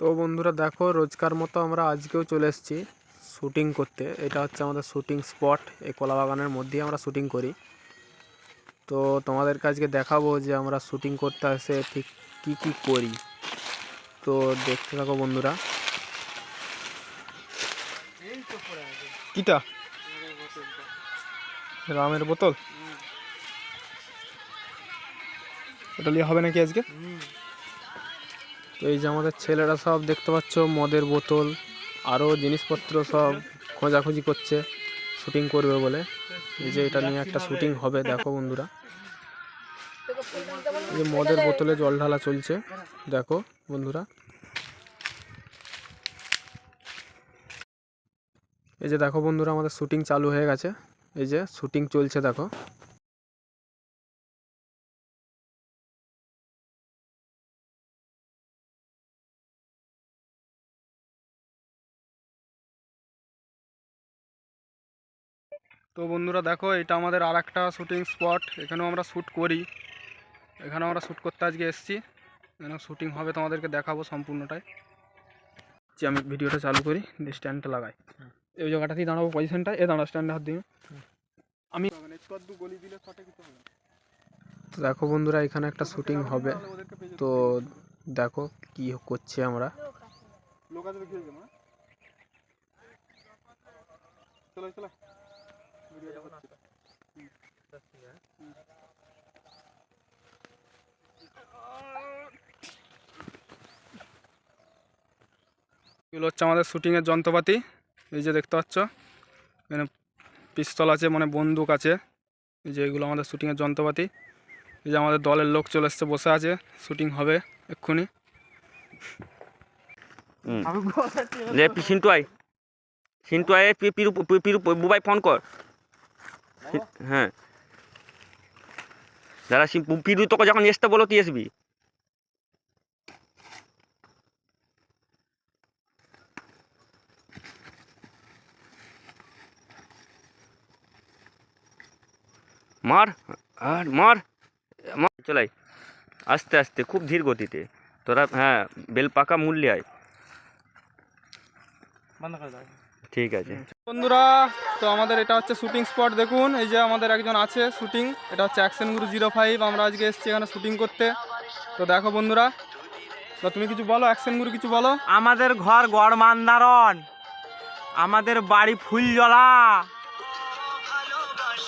তো বন্ধুরা দেখো রোজকার মতো আমরা আজকেও চলে এসেছি শ্যুটিং করতে। এটা হচ্ছে আমাদের শ্যুটিং স্পট। এই কলা বাগানের মধ্যেই আমরা শ্যুটিং করি। তো তোমাদের কাছকে দেখাবো যে আমরা শ্যুটিং করতে এসে ঠিক কি কি করি। তো দেখতে থাকো বন্ধুরা। কিটা? রামের বোতল? ওটা নিয়ে হবে নাকি আজকে? তো এই যে আমাদের ছেলেরা সব দেখতে পাচ্ছ, মদের বোতল আরও জিনিসপত্র সব খোঁজাখুঁজি করছে, শুটিং করবে বলে। এই যে এটা নিয়ে একটা শুটিং হবে, দেখো বন্ধুরা। এই যে মদের বোতলে জল ঢালা চলছে, দেখো বন্ধুরা। এই যে দেখো বন্ধুরা, আমাদের শুটিং চালু হয়ে গেছে। এই যে শুটিং চলছে, দেখো। তো বন্ধুরা দেখো এটা আমাদের আর একটা শ্যুটিং স্পট এখানেও আমরা শ্যুট করি এখানে আমরা শ্যুট করতে আজকে এসেছি এখানে শ্যুটিং হবে তোমাদেরকে দেখাবো সম্পূর্ণটাই যে আমি ভিডিওটা চালু করি দিয়ে স্ট্যান্ডটা লাগাই এই জায়গাটাতেই দাঁড়াবো পজিশনটা এ দাঁড়া স্ট্যান্ডে হাত দিয়ে আমি তো দেখো বন্ধুরা এখানে একটা শ্যুটিং হবে তো দেখো কি করছি আমরা চলো চলো এগুলো হচ্ছে আমাদের শুটিংয়ের যন্ত্রপাতি এই যে দেখতে পাচ্ছ এখানে পিস্তল আছে মানে বন্দুক আছে এই যে এগুলো আমাদের শুটিংয়ের যন্ত্রপাতি এই যে আমাদের দলের লোক চলে এসছে বসে আছে শুটিং হবে এক্ষুনি লে পি- সিন্টু আয় সিন্টু আয় পি- পিরু পিরু বুবাই ফোন কর হ্যাঁ। দাদা সি- পিরু তোকে যখন আসতে বলো তুই আসবি। মার আর মার মার। চলাই আস্তে আস্তে খুব ধীর গতিতে। তোরা হ্যাঁ বেল পাকা মূল্যে আয়। ঠিক আছে। বন্ধুরা তো আমাদের এটা হচ্ছে শুটিং স্পট দেখুন এই যে আমাদের একজন আছে শুটিং এটা হচ্ছে অ্যাকশন গুরু জিরো ফাইভ আমরা আজকে এসেছি এখানে শুটিং করতে। তো দেখো বন্ধুরা তো তুমি কিছু বলো অ্যাকশন গুরু কিছু বলো? আমাদের ঘর গড় মান্দারণ আমাদের বাড়ি ফুলজলা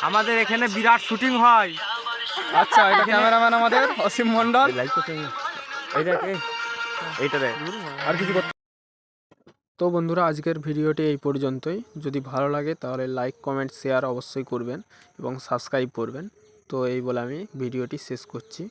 আমাদের এখানে বিরাট শুটিং হয়। আচ্ছা এটা ক্যামেরাম্যান আমাদের অসীম মন্ডল এইটা এইটা আর কিছু করতে তো বন্ধুরা, আজকের ভিডিওটি এই পর্যন্তই। যদি ভালো লাগে তাহলে লাইক, কমেন্ট, শেয়ার অবশ্যই করবেন এবং সাবস্ক্রাইব করবেন। তো এই বলে আমি ভিডিওটি শেষ করছি।